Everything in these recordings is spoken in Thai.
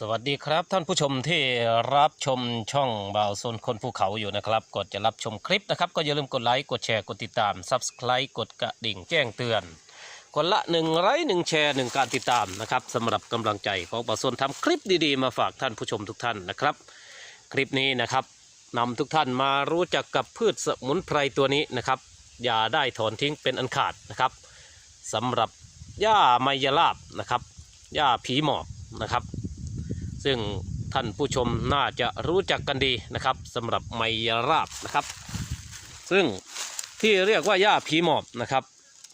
สวัสดีครับท่านผู้ชมที่รับชมช่องบ่าวโซนคนภูเขาอยู่นะครับกดจะรับชมคลิปนะครับ ก็อย่าลืมกดไลค์กดแชร์กดติดตาม Subscribe กดกระดิ่งแจ้งเตือนคนละหนึ่งไลค์หนึ่งแชร์หนึ่งการติดตามนะครับสำหรับกำลังใจของบ่าวโซนทำคลิปดีๆ มาฝากท่านผู้ชมทุกท่านนะครับ คลิปนี้นะครับนำทุกท่านมารู้จักกับพืชสมุนไพรตัวนี้นะครับอย่าได้ถอนทิ้งเป็นอันขาดนะครับสำหรับหญ้าไมยลาบนะครับหญ้าผีหมอบนะครับ ซึ่งท่านผู้ชมน่าจะรู้จักกันดีนะครับสำหรับไมยราบนะครับ ซึ่งที่เรียกว่าหญ้าผีหมอบนะครับ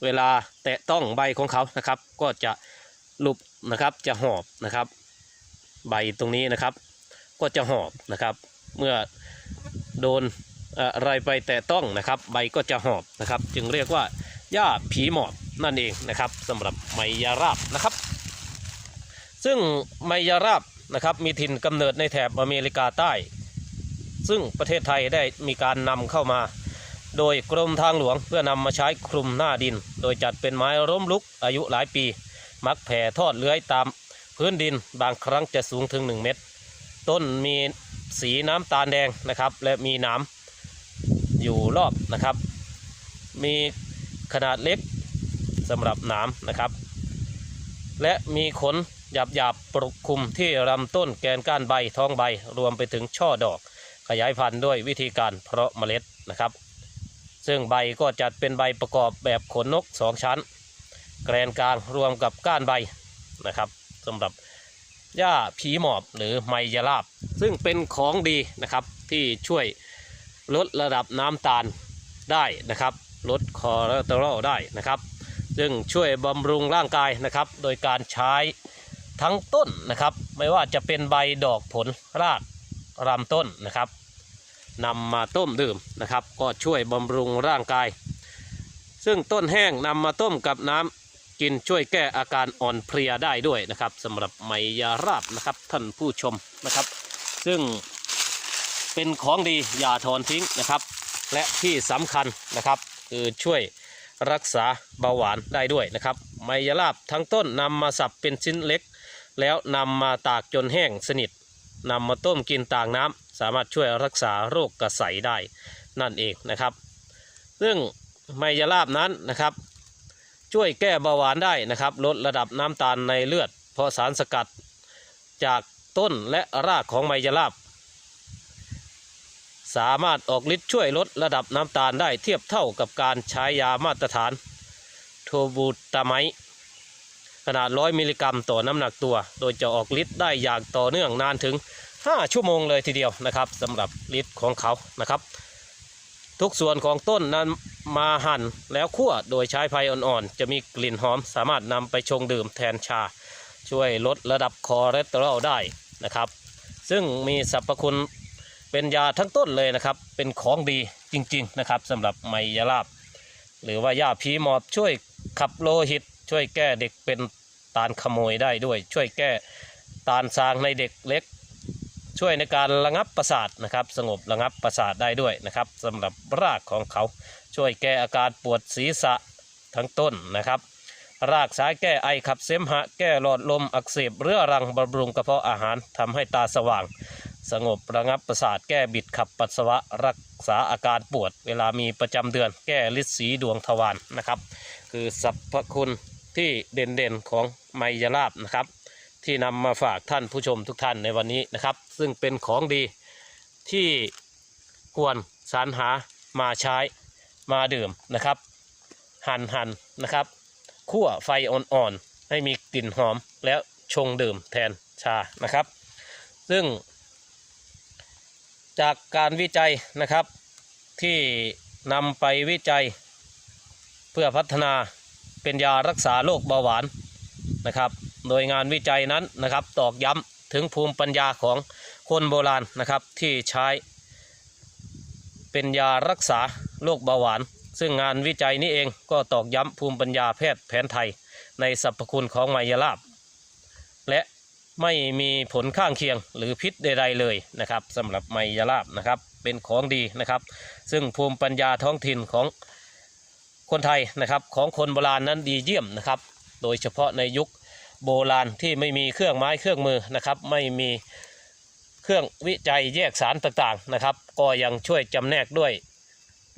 เวลาแตะต้องใบของเขานะครับ ก็จะหลุบนะครับจะหอบนะครับ ใบตรงนี้นะครับ ก็จะหอบนะครับ เมื่อโดนอะไรไปแตะต้องนะครับ ใบก็จะหอบนะครับ จึงเรียกว่าหญ้าผีหมอบนั่นเองนะครับสำหรับไมยราบนะครับ ซึ่งไมยราบ นะครับมีถิ่นกำเนิดในแถบอเมริกาใต้ ซึ่งประเทศไทยได้มีการนำเข้ามา โดยกรมทางหลวงเพื่อนำมาใช้คลุมหน้าดิน โดยจัดเป็นไม้ร่มลุกอายุหลายปี มักแผ่ทอดเลื้อยตามพื้นดินบางครั้งจะสูงถึง 1 เมตร ต้นมีสีน้ำตาลแดงนะครับ และมีหน้ำอยู่รอบนะครับ มีขนาดเล็กสำหรับหนามนะครับ และมีขน หยาบหยาบปกคลุมที่ลำต้นแกนก้านใบท้องใบรวมไปถึงช่อดอก ขยายพันธุ์ด้วยวิธีการเพาะเมล็ดนะครับ ซึ่งใบก็จัดเป็นใบประกอบแบบขนนกสองชั้น แกนกลางรวมกับก้านใบนะครับสำหรับหญ้าผีหมอบหรือไมยลาบ ซึ่งเป็นของดีนะครับที่ช่วยลดระดับน้ำตาลได้นะครับลดคอเลสเตอรอลได้นะครับ ซึ่งช่วยบำรุงร่างกายนะครับ โดยการใช้ ทั้งต้นนะครับ ไม่ว่าจะเป็นใบดอกผลรากลำต้นนะครับนำมาต้มดื่มนะครับ ก็ช่วยบำรุงร่างกาย ซึ่งต้นแห้งนำมาต้มกับน้ำกินช่วยแก้อาการอ่อนเพลียได้ด้วยนะครับสำหรับไมยาราบนะครับท่านผู้ชมนะครับ ซึ่งเป็นของดีอย่าถอนทิ้งนะครับ และที่สำคัญนะครับคือช่วยรักษาเบาหวานได้ด้วยนะครับไมยาลาบทั้งต้นนำมาสับเป็นชิ้นเล็ก แล้วนำมาตากจนแห้งสนิทนำมาต้มกินต่างน้ำสามารถช่วยรักษาโรคกระใสได้นั่นเองนะครับ ซึ่งไมยาลาบนั้นนะครับ ช่วยแก้เบาหวานได้นะครับ ลดระดับน้ำตาลในเลือด เพราะสารสกัดจากต้นและรากของไมยาลาบสามารถออกฤทธิ์ช่วยลดระดับน้ำตาลได้เทียบเท่ากับการใช้ยามาตรฐานโทบูตาไม ขนาด 100 มิลลิกรัมต่อน้ำหนักตัว โดยจะออกฤทธิ์ได้อย่างต่อเนื่องนานถึง 5 ชั่วโมงเลยทีเดียวนะครับสำหรับฤทธิ์ของเขานะครับ ทุกส่วนของต้นนั้นมาหั่นแล้วคั่วโดยใช้ไฟอ่อนๆ จะมีกลิ่นหอมสามารถนำไปชงดื่มแทนชา ช่วยลดระดับคอเลสเตอรอลได้นะครับ ซึ่งมีสรรพคุณเป็นยาทั้งต้นเลยนะครับ เป็นของดีจริงๆนะครับสำหรับไมยาลาบ หรือว่าหญ้าผีหมอบช่วยขับโลหิต ช่วยแก้เด็กเป็นตาลขโมยได้ด้วย ช่วยแก้ตาลซางในเด็กเล็ก ช่วยในการระงับประสาทนะครับ สงบระงับประสาทได้ด้วยนะครับสำหรับรากของเขา ช่วยแก้อาการปวดศีรษะทั้งต้นนะครับ รากสายแก้ไอขับเสมหะ แก้หลอดลมอักเสบเรื้อรังบำรุงกระเพาะอาหารทำให้ตาสว่าง สงบระงับประสาท แก้บิดขับปัสสาวะรักษาอาการปวด เวลามีประจำเดือน แก้ลิดสีดวงทวารนะครับ คือสรรพคุณ ที่เด่นๆของไมยลาบนะครับ ที่นำมาฝากท่านผู้ชมทุกท่านในวันนี้นะครับ ซึ่งเป็นของดีที่ควรสรรหามาใช้มาดื่มนะครับ หั่นหั่นนะครับคั่วไฟอ่อนๆให้มีกลิ่นหอมแล้วชงดื่มแทนชานะครับ ซึ่ง จากการวิจัยนะครับที่นำไปวิจัยเพื่อพัฒนา เป็นยารักษาโรคเบาหวานนะครับ โดยงานวิจัยนั้นนะครับตอกย้ำถึงภูมิปัญญาของคนโบราณนะครับที่ใช้ เป็นยารักษาโรคเบาหวาน ซึ่งงานวิจัยนี้เองก็ตอกย้ำภูมิปัญญาแพทย์แผนไทย ในสรรพคุณของไมยลาบ และไม่มีผลข้างเคียงหรือพิษใดๆเลยนะครับสำหรับไมยลาบนะครับเป็นของดีนะครับ ซึ่งภูมิปัญญาท้องถิ่นของ คนไทยนะครับของคนโบราณนั้นดีเยี่ยมนะครับ โดยเฉพาะในยุคโบราณที่ไม่มีเครื่องไม้เครื่องมือนะครับ ไม่มีเครื่องวิจัยแยกสารต่างๆนะครับ ก็ยังช่วยจำแนกด้วย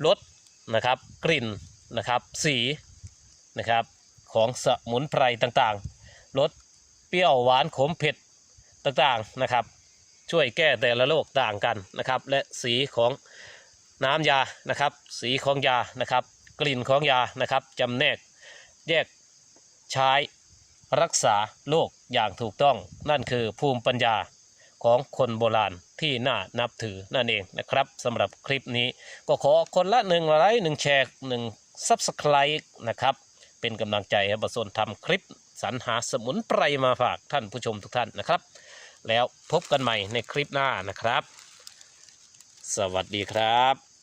รสนะครับกลิ่นนะครับสีนะครับของสมุนไพรต่างๆรสเปรี้ยวหวานขมเผ็ดต่างๆนะครับ ช่วยแก้แต่ละโรคต่างกันนะครับ และสีของน้ำยานะครับ สีของยานะครับ กลิ่นของยานะครับจำแนกแยกใช้รักษาโรคอย่างถูกต้อง นั่นคือภูมิปัญญาของคนโบราณที่น่านับถือนั่นเองนะครับสำหรับคลิปนี้ก็ขอคนละหนึ่งไลค์หนึ่งแชร์หนึ่งซับสไครต์นะครับ เป็นกำลังใจให้บสนทำคลิปสรรหาสมุนไพรมาฝากท่านผู้ชมทุกท่านนะครับ แล้วพบกันใหม่ในคลิปหน้านะครับ สวัสดีครับ